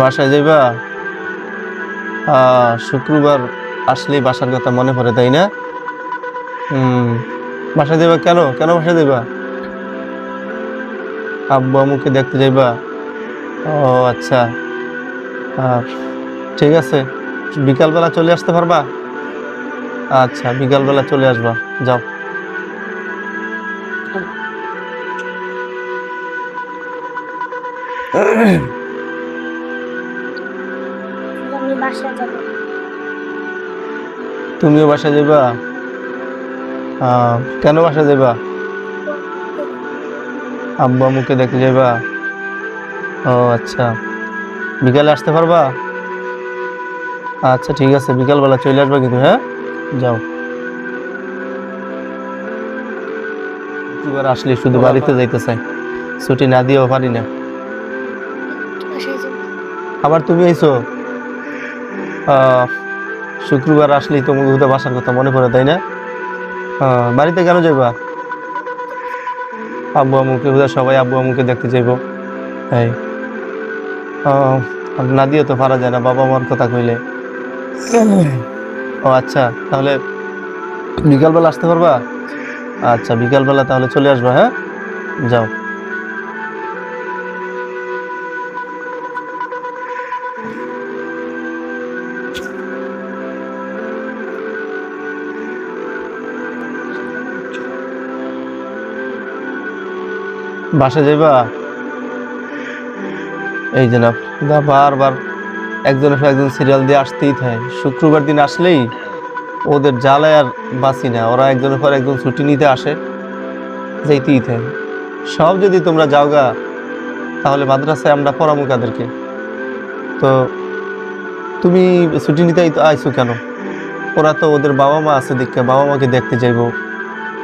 বাসায় যাইবা? শুক্রবার আসলেই বাসার কথা মনে পড়ে, তাই না? হুম বাসায় যাইবা কেন? কেন বাসায় যাইবা? আব্বু আম্মুকে দেখতে যাইবা? ও আচ্ছা। ঠিক আছে, বিকালবেলা চলে আসতে পারবা? আচ্ছা বিকালবেলা চলে আসবা। যাও। যাব। তুমিও বাসা আহ, কেন বাসা যাইবা? আব্বা মুখে দেখতে যাইবা? ও আচ্ছা। বিকালে আসতে পারবা? আচ্ছা ঠিক আছে বিকালবেলা চলে আসবা কিন্তু হ্যাঁ? যাও। এবার আসলে শুধু বাড়িতে যাইতে চাই। ছুটি না দিয়েও পারি না। আবার তুমি আইছো? শুক্রবার আসলেই তো মুখে বাসার কথা মনে পড়ে তাই না? বাড়িতে কেন যাইবা? আব্বু আম্মুকে বোধহয় সবাই আব্বু আম্মুকে দেখতে যাইব এই আর না দিয়ে তো পারা যায় না বাবা মার কথা কইলে। ও আচ্ছা তাহলে বিকালবেলা আসতে পারবা? আচ্ছা বিকালবেলা তাহলে চলে আসবা হ্যাঁ? যাও। বাসা যাইবা? এই যে না, বারবার একজনের পর একজন সিরিয়াল দিয়ে আসতেই থাকে। শুক্রবার দিন আসলেই ওদের জ্বালায় আর বাঁচি না। ওরা একজনের পর একজন ছুটি নিতে আসে যাইতেই থাকে। সব যদি তোমরা যাওগা, তাহলে মাদ্রাসায় আমরা পড়ামু কাদেরকে? তো তুমি ছুটি নিতে আই- আইছো কেন? ওরা তো ওদের বাবা মা আছে দেখে বাবা মাকে দেখতে যাইবো।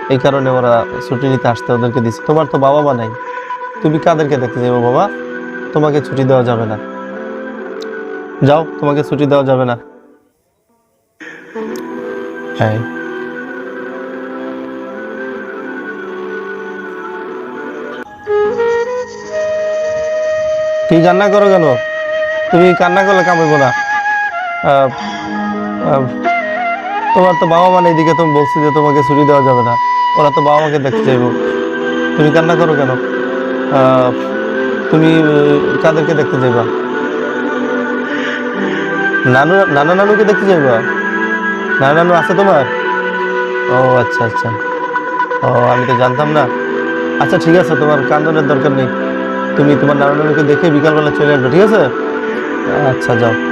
এই কারণে ওরা ছুটি নিতে আসতে ওদেরকে দিচ্ছে তোমার তো বাবা মা নাই। তুমি কাদেরকে দেখতে যাব বাবা? তোমাকে ছুটি দেওয়া যাবে না। যাও, তোমাকে ছুটি দেওয়া যাবে না। হ্যাঁ তুই কান্না করো কেন? তুমি কান্না করলে কামাইবো না। তোমার তো বাবা মা নেই দিকে তুমি বলছি যে তোমাকে ছুটি দেওয়া যাবে না। ওরা তো বাবা মাকে দেখতে চাইব। তুমি কান্না করো কেন? তুমি কাদেরকে দেখতে যাইবা নানু, নানা নানুকে দেখতে যাইবা? নানা নানু আছে তোমার? ও আচ্ছা আচ্ছা। ও, আমি তো জানতাম না। আচ্ছা ঠিক আছে, তোমার কান্দনের দরকার নেই। তুমি তোমার নানা নানুকে দেখে বিকালবেলা চলে আসবে, ঠিক আছে? আচ্ছা যাও।